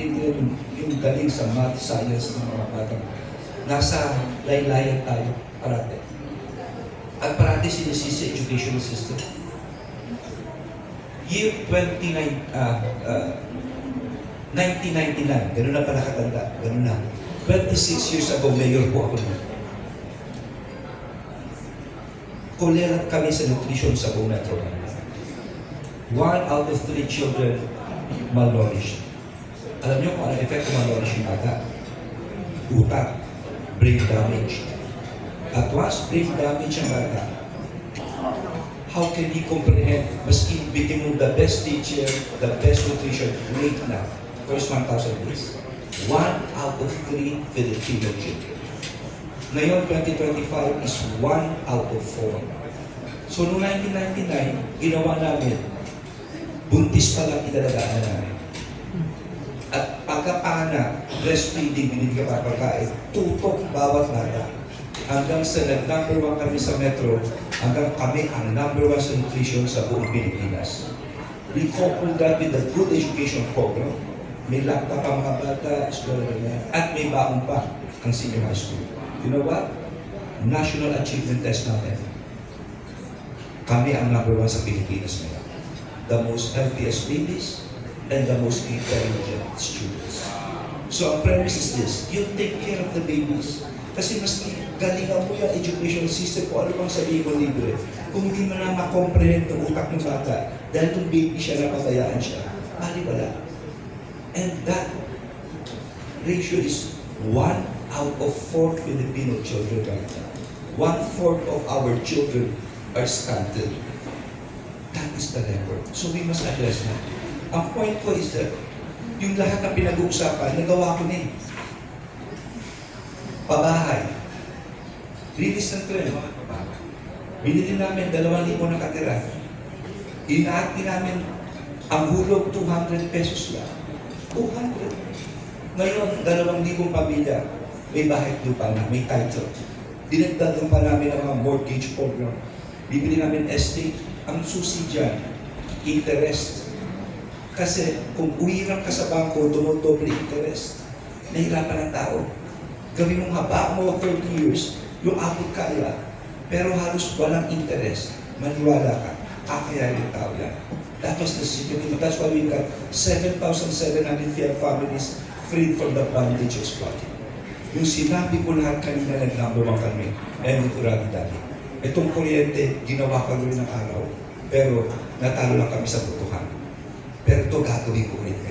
maintindihan yung, galing sa math, science ng mga bata. Nasa laylayan tayo parati. At parati sinisisi education system. Year 29, ah, ah, 1999, ganun na pala katanda, ganun na. 26 years ago, mayor po ako nun. Kulerat kami sa nutrition sa buong Metro. One out of three children malnourished. Alam niyo kung ano effect ng yung bata? Utak, brain damage. At once brain damage ang bata, how can he comprehend, maski bigyan mo the best teacher, the best nutrition, wait na, first 1,000 days. One out of three Filipino children. Ngayon, 2025 is one out of four. So, noong 1999, ginawa namin, buntis pa lang inalagaan namin. At pagkapana, breastfeeding, binibigyan ka pagkain, tutok bawat bata. Hanggang sa nag-number one kami sa metro, hanggang kami ang number one sa nutrition sa buong Pilipinas. We couple that with the good education program. May laptop ang mga bata, at may baon pa ang senior high school. You know what? National achievement test natin. Kami ang number one sa Pilipinas ngayon. The most healthiest babies and the most intelligent students. So ang premise is this, you take care of the babies. Kasi mas galingan mo yung education system kung ano bang sabihin mo libre. Kung hindi mo na makomprehend ng utak ng bata, dahil kung baby siya, napatayaan siya, bali wala. And that ratio is one out of four Filipino children right now. One fourth of our children are stunted. That is the record. So we must address that. Ang point ko is that yung lahat ng pinag-uusapan, nagawa ko na eh. Pabahay. Release ng trend. Binili namin dalawang libo na katira. Inaati namin ang hulog 200 pesos lang. 200. Ngayon, dalawang libong pamilya, may bahay lupa na, may title. Dinagdagan pa namin ang mga mortgage program. Bibili namin estate. Ang susi dyan, interest. Kasi kung uwiran ka sa bangko, dumodoble interest. Nahirapan ang tao. Gawin mong haba mo 30 years, yung abot kaya, pero halos walang interest. Maniwala ka, kakayanin ng tao yan. That was the secret. That's why we got 7,700 families freed from the bondage of squatting. Yung sinabi ko lahat kanina na number one kami, and kurami dati. Itong kuryente, ginawa ko rin ng araw, pero natalo lang kami sa butuhan. per toccarvi voi.